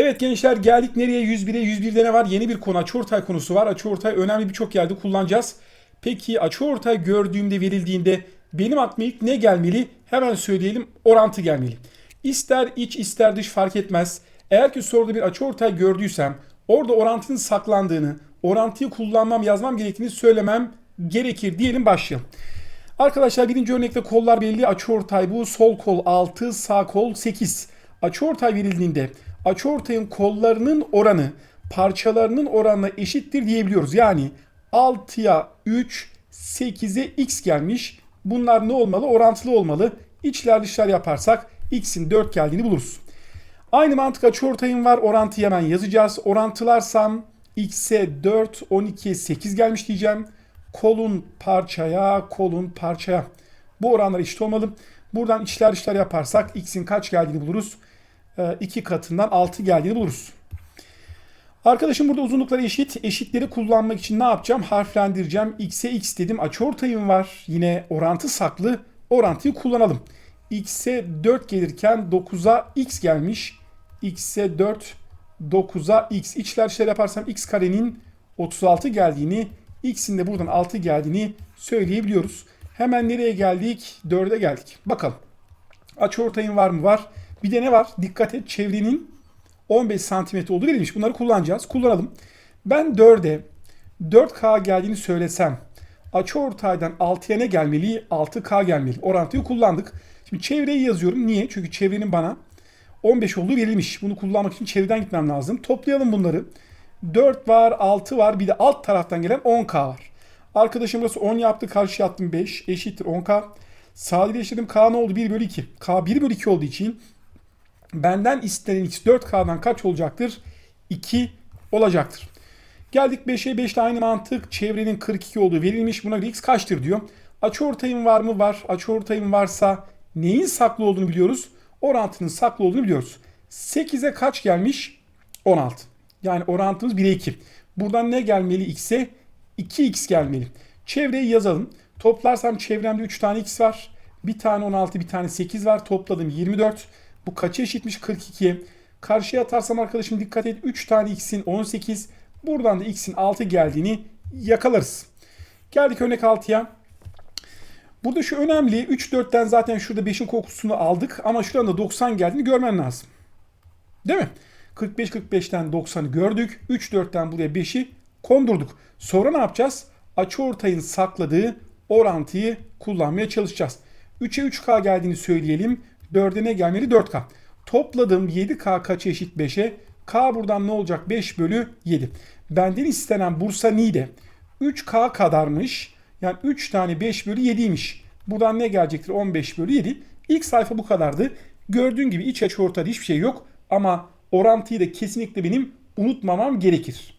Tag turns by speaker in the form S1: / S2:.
S1: Evet gençler geldik nereye? 101'e 101'de ne var? Yeni bir konu açıortay konusu var. Açıortay önemli birçok yerde kullanacağız. Peki açıortay gördüğümde verildiğinde benim aklıma ilk ne gelmeli? Hemen söyleyelim orantı gelmeli. İster iç ister dış fark etmez. Eğer ki soruda bir açıortay gördüysem orada orantının saklandığını, orantıyı kullanmam yazmam gerektiğini söylemem gerekir diyelim başlayalım. Arkadaşlar birinci örnekte kollar belli. Açıortay bu. Sol kol 6, sağ kol 8. Açıortay verildiğinde açıortayın kollarının oranı parçalarının oranına eşittir diyebiliyoruz. Yani 6'ya 3, 8'e x gelmiş. Bunlar ne olmalı? Orantılı olmalı. İçler dışlar yaparsak x'in 4 geldiğini buluruz. Aynı mantık açıortayın var. Orantıyı hemen yazacağız. Orantılarsam x'e 4, 12'ye 8 gelmiş diyeceğim. Kolun parçaya, kolun parçaya. Bu oranlar eşit olmalı. Buradan içler dışlar yaparsak x'in kaç geldiğini buluruz. 2 katından 6 geldiğini buluruz. Arkadaşım burada uzunlukları eşit. Eşitleri kullanmak için ne yapacağım? Harflendireceğim. X'e x dedim. Açıortayım var. Yine orantı saklı. Orantıyı kullanalım. X'e 4 gelirken 9'a x gelmiş. X'e 4, 9'a x. İçler dışlar yaparsam x karenin 36 geldiğini, x'in de buradan 6 geldiğini söyleyebiliyoruz. Hemen nereye geldik? 4'e geldik. Bakalım. Açıortayın var mı? Var. Bir de ne var? Dikkat et çevrenin 15 santimetre olduğu verilmiş. Bunları kullanacağız. Kullanalım. Ben 4'e 4K geldiğini söylesem açıortaydan 6'ya ne gelmeli? 6K gelmeli. Orantıyı kullandık. Şimdi çevreyi yazıyorum. Niye? Çünkü çevrenin bana 15 olduğu verilmiş. Bunu kullanmak için çevreden gitmem lazım. Toplayalım bunları. 4 var, 6 var. Bir de alt taraftan gelen 10K var. Arkadaşım burası 10 yaptı. Karşı yaptım 5. Eşittir 10K. Sadeleştirdim. K ne oldu? 1 bölü 2. K 1 bölü 2 olduğu için benden istenen x 4K'dan kaç olacaktır? 2 olacaktır. Geldik 5'e 5 de aynı mantık. Çevrenin 42 olduğu verilmiş. Buna göre x kaçtır diyor. Açıortayım var mı? Var. Açıortayım varsa neyin saklı olduğunu biliyoruz. Orantının saklı olduğunu biliyoruz. 8'e kaç gelmiş? 16. Yani orantımız 1'e 2. Buradan ne gelmeli x'e? 2x gelmeli. Çevreyi yazalım. Toplarsam çevremde 3 tane x var. Bir tane 16, bir tane 8 var. Topladım 24. Bu kaça eşitmiş? 42. Karşıya atarsam arkadaşım dikkat et. 3 tane x'in 18. Buradan da x'in 6 geldiğini yakalarız. Geldik örnek 6'ya. Burada şu önemli. 3 4'ten zaten şurada 5'in kokusunu aldık. Ama şurada 90 geldiğini görmen lazım. Değil mi? 45 45'ten 90'ı gördük. 3 4'ten buraya 5'i kondurduk. Sonra ne yapacağız? Açıortayın sakladığı orantıyı kullanmaya çalışacağız. 3'e 3K geldiğini söyleyelim. 4'e ne gelmeli? 4K. Topladım 7K kaç eşit 5'e? K buradan ne olacak? 5 bölü 7. Benden istenen Bursa Niğde 3K kadarmış. Yani 3 tane 5 bölü 7'ymiş. Buradan ne gelecektir? 15 bölü 7. İlk sayfa bu kadardı. Gördüğün gibi iç açı ortada hiçbir şey yok. Ama orantıyı da kesinlikle benim unutmamam gerekir.